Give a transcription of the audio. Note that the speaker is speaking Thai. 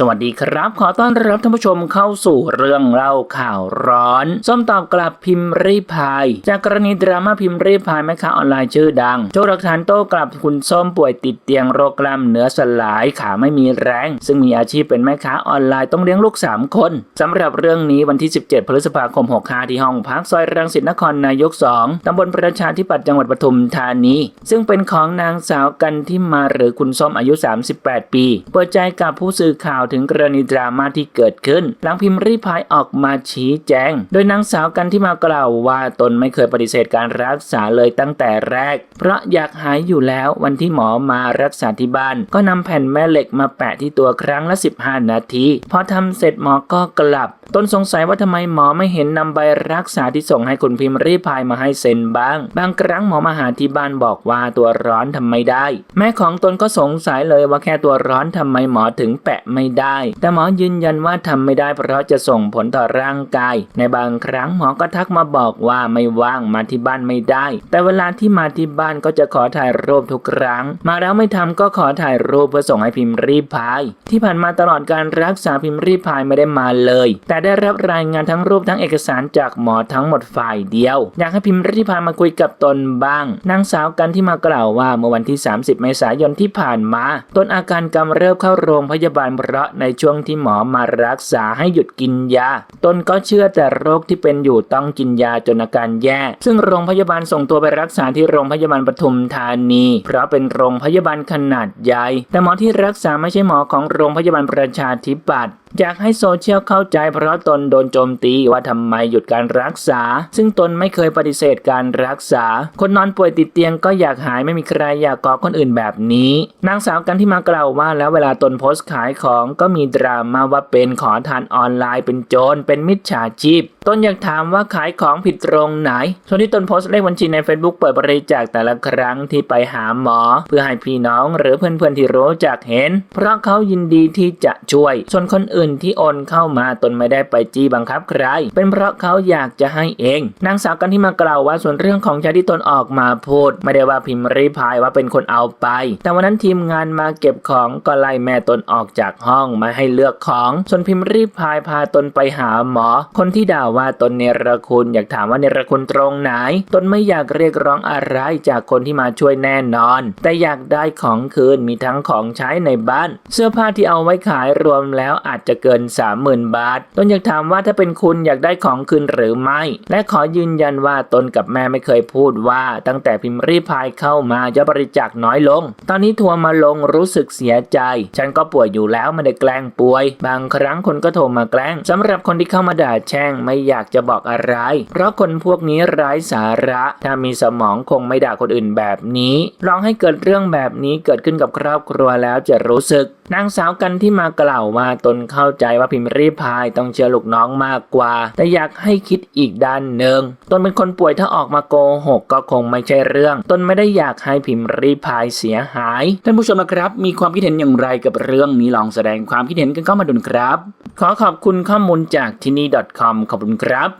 สวัสดีครับ ขอต้อนรับท่านผู้ชมเข้าสู่เรื่องเล่าข่าวร้อน ส้มตอบกลับพิมพ์รีพาย จากกรณีดราม่าพิมพ์รีพายแม่ค้าออนไลน์ชื่อดังโชว์หลักฐานโต้กลับคุณส้มป่วยติดเตียงโรคกล้ามเนื้อสลายขาไม่มีแรง ซึ่งมีอาชีพเป็นแม่ค้าออนไลน์ต้องเลี้ยงลูก 3 คนสำหรับเรื่องนี้วันที่ 17 พฤษภาคม 65 ที่ห้องพักซอยรังสิตนครนายก 2ตำบลประชาธิปัตย์จังหวัดปทุมธานีซึ่งเป็นของนางสาวกันที่มาหรือคุณส้มอายุ 38 ปีเปิดใจกับผู้สื่อข่าวถึงกรณีดราม่าที่เกิดขึ้น หลังพิมพ์รีพายออกมาชี้แจง โดยนางสาวกันที่มากล่าวว่าตนไม่เคยปฏิเสธการรักษาเลยตั้งแต่แรก เพราะอยากหายอยู่แล้ววันที่หมอมารักษาที่บ้าน ก็นำแผ่นแม่เหล็กมาแปะที่ตัวครั้งละ 15 นาทีพอทำเสร็จหมอก็กลับตนสงสัยว่าทำไมหมอไม่เห็นนำใบรักษาที่ส่งให้คุณพิมพ์รีพายมาให้เซ็นบ้าง บางครั้งหมอมาหาที่บ้านบอกว่าตัวร้อนทำไม่ได้ แม่ของตนก็สงสัยเลยว่าแค่ตัวร้อนทำไมหมอถึงแปะไม่ได้ แต่หมอยืนยันว่าทำไม่ได้เพราะจะส่งผลต่อร่างกาย ในบางครั้งหมอก็ทักมาบอกว่าไม่ว่างมาที่บ้านไม่ได้ แต่เวลาที่มาที่บ้านก็จะขอถ่ายรูปทุกครั้ง มาแล้วไม่ทำก็ขอถ่ายรูปเพื่อส่งให้พิมพ์รีพาย ที่ผ่านมาตลอดการรักษาพิมพ์รีพายไม่ได้มาเลย แต่ได้รับรายงานทั้งรูปทั้งเอกสารจากหมอทั้งหมดฝ่ายเดียว อยากให้พิมพ์รีพายมาคุยกับตนบ้าง นางสาวกันที่มากล่าวว่าเมื่อวันที่ 30 เมษายนที่ผ่านมา ตนอาการกำเริบเข้าโรงพยาบาลเพราะในช่วงที่หมอมารักษาให้หยุดกินยา ตนก็เชื่อแต่โรคที่เป็นอยู่ต้องกินยาจนอาการแย่ ซึ่งโรงพยาบาลส่งตัวไปรักษาที่โรงพยาบาลปทุมธานี เพราะเป็นโรงพยาบาลขนาดใหญ่ แต่หมอที่รักษาไม่ใช่หมอของโรงพยาบาลประชาธิปัตย์อยากให้โซเชียลเข้าใจเพราะตนโดนโจมตีว่าทำไมหยุดการรักษา ซึ่งตนไม่เคยปฏิเสธการรักษา คนนอนป่วยติดเตียงก็อยากหายไม่มีใครอยากกอคนอื่นแบบนี้ นางสาวกันที่มากล่าวว่าแล้วเวลาตนโพสต์ขายของก็มีดราม่าว่าเป็นขอทานออนไลน์เป็นโจรเป็นมิจฉาชีพ ตนอยากถามว่าขายของผิดตรงไหนส่วนที่ตนโพสต์เลขบัญชีใน Facebook เปิดบริจาคแต่ละครั้งที่ไปหาหมอ เพื่อให้พี่น้องหรือเพื่อนๆที่รู้จักเห็น เพราะเขายินดีที่จะช่วย ส่วนคนอื่นที่โอนเข้ามาตนไม่ได้ไปจี้บังคับใคร เป็นเพราะเขาอยากจะให้เอง นางสาวกันที่มากล่าวว่าส่วนเรื่องของชายที่ตนออกมาพูด ไม่ได้ว่าพิมพ์รีพายว่าเป็นคนเอาไป แต่วันนั้นทีมงานมาเก็บของก็ไล่แม่ตนออกจากห้องมาให้เลือกของ ส่วนพิมพ์รีพายพาตนไปหาหมอ คนที่ด่าว่าตนเนรคุณอยากถามว่าเนรคุณตรงไหน ตนไม่อยากเรียกร้องอะไรจากคนที่มาช่วยแน่นอน แต่อยากได้ของคืนมีทั้งของใช้ในบ้าน เสื้อผ้าที่เอาไว้ขายรวมแล้วอาจจะเกิน 30,000 บาท ตนอยากถามว่าถ้าเป็นคุณอยากได้ของคืนหรือไม่ และขอยืนยันว่าตนกับแม่ไม่เคยพูดว่า ตั้งแต่พิมพ์รีพายเข้ามายอดบริจาคน้อยลง ตอนนี้ทัวร์มาลงรู้สึกเสียใจ ฉันก็ป่วยอยู่แล้วไม่ได้แกล้งป่วย บางครั้งคนก็โทรมาแกล้งสำหรับคนที่เข้ามาด่าแช่งไม่อยากจะบอกอะไร เพราะคนพวกนี้ไร้สาระ ถ้ามีสมองคงไม่ด่าคนอื่นแบบนี้ร้องให้เกิดเรื่องแบบนี้เกิดขึ้นกับครอบครัวแล้วจะรู้สึก นางสาวกันที่มากล่าวว่าตนเข้าใจว่าพิมพ์รีพายต้องเชื่อลูกน้องมากกว่า แต่อยากให้คิดอีกด้านหนึ่งตนเป็นคนป่วยถ้าออกมาโกหกก็คงไม่ใช่เรื่อง ตนไม่ได้อยากให้พิมพ์รีพายเสียหาย ท่านผู้ชมนะครับ มีความคิดเห็นอย่างไรกับเรื่องนี้ลองแสดงความคิดเห็นกันเข้ามาดูนครับ ขอขอบคุณข้อมูลจากที่นี่ .com ขอบคุณครับ